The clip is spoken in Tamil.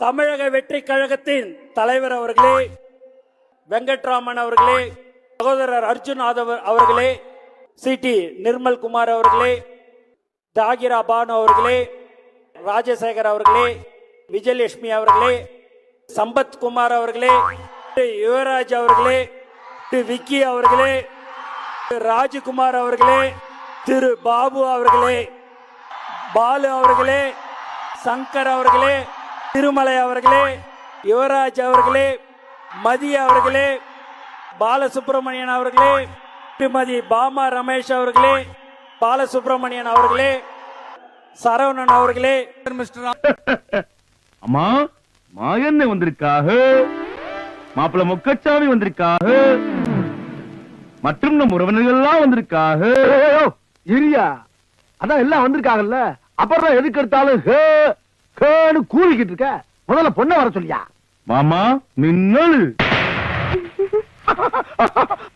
தமிழக வெற்றி கழகத்தின் தலைவர் அவர்களே வெங்கட்ராமன் அவர்களே சகோதரர் அர்ஜுன் ஆதவ அவர்களே சிடி நிர்மல் குமார் அவர்களே தாகிரா பானு அவர்களே ராஜசேகர் அவர்களே விஜயலட்சுமி அவர்களே சம்பத் குமார் அவர்களே யுவராஜ் அவர்களே திரு விக்கி அவர்களே ராஜ்குமார் ராஜகுமார் அவர்களே திரு. பாபு அவர்களே பாலு அவர்களே சங்கர் அவர்களே திருமலை அவர்களே யுவராஜ் அவர்களே மதி அவர்களே பாலசுப்ரமணியன் அவர்களே திருமதி பாமா ரமேஷ் அவர்களே பாலசுப்ரமணியன் அவர்களே சரவணன் அவர்களே. அம்மா மாயண்ணே வந்திருக்காக? மாப்பிள்ள முக்கச்சாமி வந்திருக்காக? மற்றும் நம் உறவினர்கள்லாம் வந்திருக்காக? இரியா அதான் எல்லாம் வந்திருக்காங்கல்ல அப்புறம் எதுக்கு எடுத்தாலும் ஹே ஹேன்னு கூவிக்கிட்டு இருக்க முதல்ல பொண்ணை வர சொல்லியா? மாமா மின்னல்.